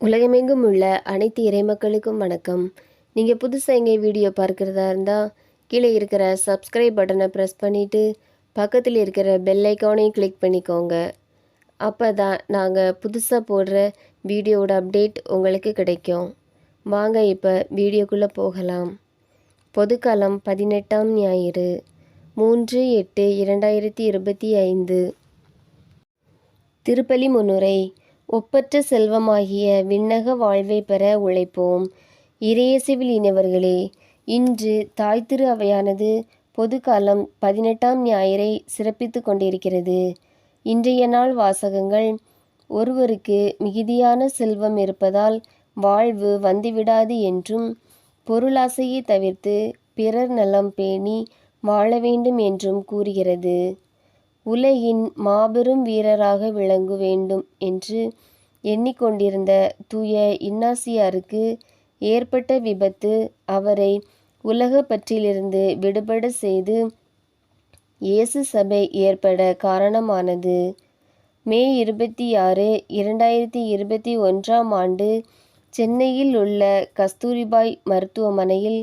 உலகமெங்கும் உள்ள அனைத்து இறைமக்களுக்கும் வணக்கம். நீங்கள் புதுசாக எங்கே வீடியோ பார்க்குறதா இருந்தால் கீழே இருக்கிற சப்ஸ்கிரைப் பட்டனை ப்ரெஸ் பண்ணிவிட்டு பக்கத்தில் இருக்கிற பெல் ஐக்கானையும் கிளிக் பண்ணிக்கோங்க. அப்போ தான் நாங்கள் புதுசாக போடுற வீடியோவோட அப்டேட் உங்களுக்கு கிடைக்கும். வாங்க இப்போ வீடியோக்குள்ளே போகலாம். பொதுக்காலம் பதினெட்டாம் ஞாயிறு மூன்று எட்டு இரண்டாயிரத்தி இருபத்தி ஐந்து. திருப்பலி முன்னுரை ஒப்பற்ற செல்வமாகிய விண்ணக வாழ்வை பெற உழைப்போம். இறையசிவில் இனவர்களே இன்று தாய் திரு அவையானது பொதுக்காலம் பதினெட்டாம் ஞாயிறை சிறப்பித்து கொண்டிருக்கிறது. இன்றைய நாள் வாசகங்கள் ஒருவருக்கு மிகுதியான செல்வம் இருப்பதால் வாழ்வு வந்துவிடாது என்றும் பொருளாசையை தவிர்த்து பிறர் நலம் பேணி வாழ வேண்டும் என்றும் கூறுகிறது. உலகின் மாபெரும் வீரராக விளங்க வேண்டும் என்று எண்ணிக்கொண்டிருந்த தூய இன்னாசியாருக்கு ஏற்பட்ட விபத்து அவரை உலக பற்றிலிருந்து விடுபட செய்து இயேசு சபை ஏற்பட காரணமானது. மே இருபத்தி ஆறு இரண்டாயிரத்தி இருபத்தி ஒன்றாம் ஆண்டு சென்னையில் உள்ள கஸ்தூரிபாய் மருத்துவமனையில்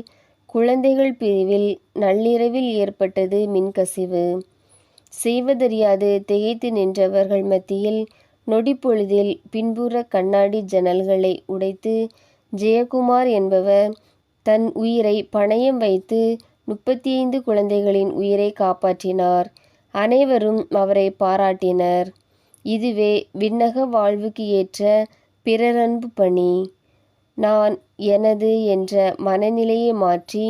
குழந்தைகள் பிரிவில் நள்ளிரவில் ஏற்பட்டது மின்கசிவு. செய்வதறியாது. திகைத்து நின்றவர்கள் மத்தியில் நொடிப்பொழுதில் பின்புற கண்ணாடி ஜன்னல்களை உடைத்து ஜெயக்குமார் என்பவர் தன் உயிரை பணயம் வைத்து முப்பத்தி ஐந்து குழந்தைகளின் உயிரை காப்பாற்றினார். அனைவரும் அவரை பாராட்டினர். இதுவே விண்ணக வாழ்வுக்கு ஏற்ற பிறரன்பு பணி. நான் எனது என்ற மனநிலையை மாற்றி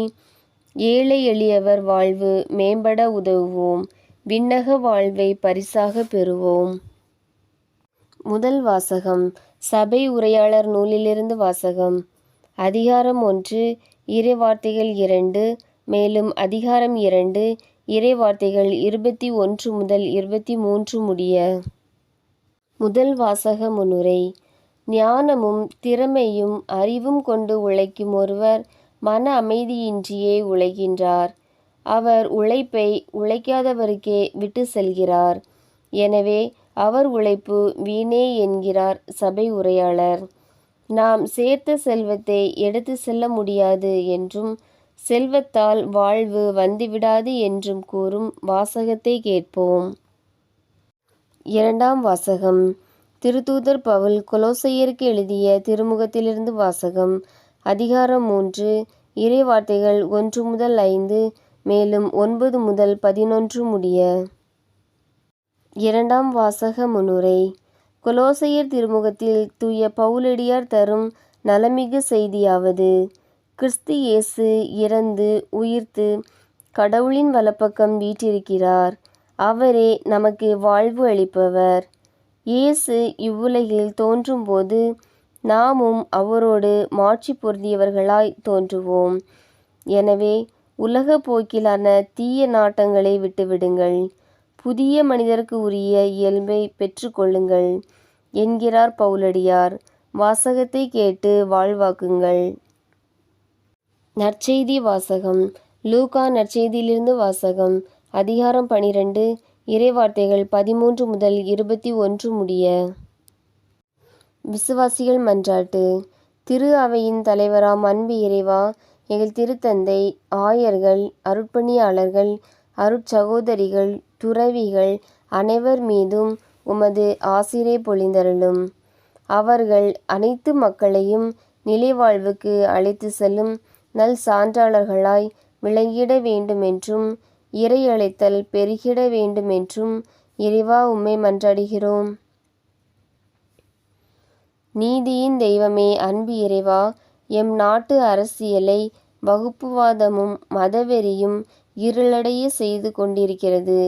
ஏழை எளியவர் வாழ்வு மேம்பட உதவுவோம். விண்ணக வாழ்வை பரிசாக பெறுவோம். முதல் வாசகம் சபை உரையாளர் நூலிலிருந்து வாசகம். அதிகாரம் ஒன்று இறைவார்த்தைகள் இரண்டு மேலும் அதிகாரம் இரண்டு இறைவார்த்தைகள் இருபத்தி ஒன்று முதல் இருபத்தி மூன்று முடிய. முதல் வாசக முன்னுரை ஞானமும் திறமையும் அறிவும் கொண்டு உழைக்கும் ஒருவர் மன அமைதியின்றியே உழைகின்றார் அவர் உழைப்பை உழைக்காதவருக்கே விட்டு செல்கிறார். எனவே அவர் உழைப்பு வீணே என்கிறார் சபை உரையாளர். நாம் சேர்த்த செல்வத்தை எடுத்து செல்ல முடியாது என்றும் செல்வத்தால் வாழ்வு வந்துவிடாது என்றும் கூறும் வாசகத்தை கேட்போம். இரண்டாம் வாசகம். திருத்தூதர் பவுல் கொலோசையருக்கு எழுதிய திருமுகத்திலிருந்து வாசகம். அதிகாரம் மூன்று. இறை வார்த்தைகள் ஒன்று முதல் ஐந்து. மேலும் ஒன்பது முதல் பதினொன்று முடிய. இரண்டாம் வாசக முன்னுரை கொலோசையர் திருமுகத்தில் தூய பவுலடியார் தரும் நலமிகு செய்தியாவது. கிறிஸ்து இயேசு இறந்து உயிர்த்து கடவுளின் வலப்பக்கம் வீற்றிருக்கிறார். அவரே நமக்கு வாழ்வு அளிப்பவர். இயேசு இவ்வுலகில் தோன்றும்போது நாமும் அவரோடு மாட்சி பொருந்தியவர்களாய் தோன்றுவோம். எனவே உலக போக்கிலான தீய நாட்டங்களை விட்டுவிடுங்கள். புதிய மனிதருக்கு உரிய இயல்பை பெற்றுக்கொள்ளுங்கள் என்கிறார் பவுலடியார். வாசகத்தை கேட்டு வாழ்வாக்குங்கள். நற்செய்தி வாசகம். லூகா நற்செய்தியிலிருந்து வாசகம். அதிகாரம் பனிரெண்டு. இறைவார்த்தைகள் பதிமூன்று முதல் இருபத்தி ஒன்று முடிய. விசுவாசிகள் மன்றாட்டு. திரு அவையின் தலைவராம் அன்பு இறைவா எங்கள் திருத்தந்தை ஆயர்கள் அருட்பணியாளர்கள் அருட்சகோதரிகள் துறவிகள் அனைவர் மீதும் உமது ஆசிரை பொழிந்தருளும். அவர்கள் அனைத்து மக்களையும் நிலைவாழ்வுக்கு அழைத்து செல்லும் நல் சான்றாளர்களாய் விளங்கிட வேண்டுமென்றும் இறை அழைத்தல் பெருகிட வேண்டுமென்றும் இறைவா உம்மை மன்றாடுகிறோம். நீதியின் தெய்வமே அன்பு இறைவா எம் நாட்டு அரசியலை வகுப்புவாதமும் மதவெறியும் இருளடைய செய்து கொண்டிருக்கிறது.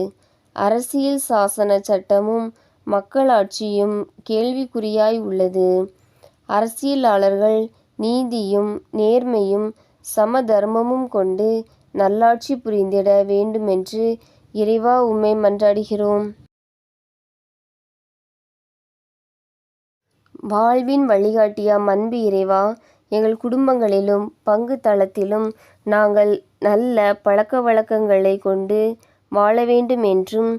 அரசியல் சாசன சட்டமும் மக்களாட்சியும் கேள்விக்குறியாய் உள்ளது. அரசியலாளர்கள் நீதியும் நேர்மையும் சமதர்மமும் கொண்டு நல்லாட்சி புரிந்திட வேண்டுமென்று இறைவா உம்மை மன்றாடுகிறோம். வாழ்வின் வழிகாட்டியாம் அன்பு இறைவா எங்கள் குடும்பங்களிலும் பங்கு தளத்திலும் நாங்கள் நல்ல பழக்க வழக்கங்களை கொண்டு வாழ வேண்டும் என்றும்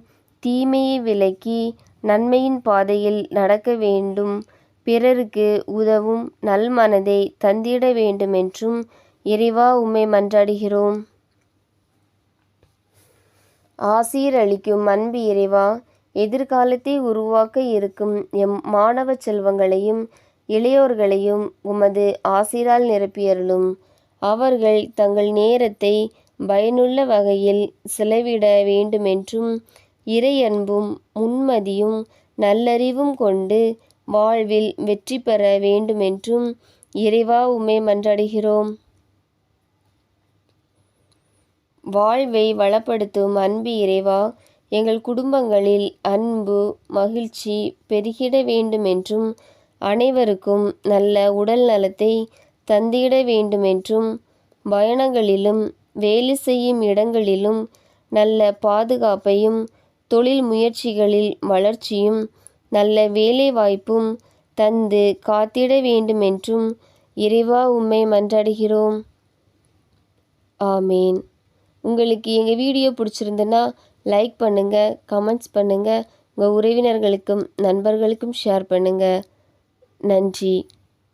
தீமையை விலக்கி நன்மையின் பாதையில் நடக்க வேண்டும். பிறருக்கு உதவும் நல்மனதை தந்திட வேண்டுமென்றும் இறைவா உம்மை மன்றாடுகிறோம். ஆசீர் அளிக்கும் அன்பு இறைவா எதிர்காலத்தை உருவாக்க இருக்கும் எம் மாணவ செல்வங்களையும் இளையோர்களையும் உமது ஆசிரால் நிரப்பியருளும். அவர்கள் தங்கள் நேரத்தை பயனுள்ள வகையில் செலவிட வேண்டுமென்றும் இறையன்பும் முன்மதியும் நல்லறிவும் கொண்டு வாழ்வில் வெற்றி பெற வேண்டுமென்றும் இறைவா உமை மன்றாடுகிறோம். வாழ்வை வளப்படுத்தும் அன்பு இறைவா எங்கள் குடும்பங்களில் அன்பு மகிழ்ச்சி பெருகிட வேண்டுமென்றும் அனைவருக்கும் நல்ல உடல் நலத்தை தந்திட வேண்டுமென்றும் பயணங்களிலும் வேலை செய்யும் இடங்களிலும் நல்ல பாதுகாப்பையும் தொழில் முயற்சிகளில் வளர்ச்சியும் நல்ல வேலை வாய்ப்பும் தந்து காத்திட வேண்டுமென்றும் இறைவா உம்மை மன்றாடுகிறோம். ஆமேன். உங்களுக்கு எங்கள் வீடியோ பிடிச்சிருந்துன்னா லைக் பண்ணுங்கள் கமெண்ட்ஸ் பண்ணுங்கள் உங்கள் உறவினர்களுக்கும் நண்பர்களுக்கும் ஷேர் பண்ணுங்கள் நன்றி.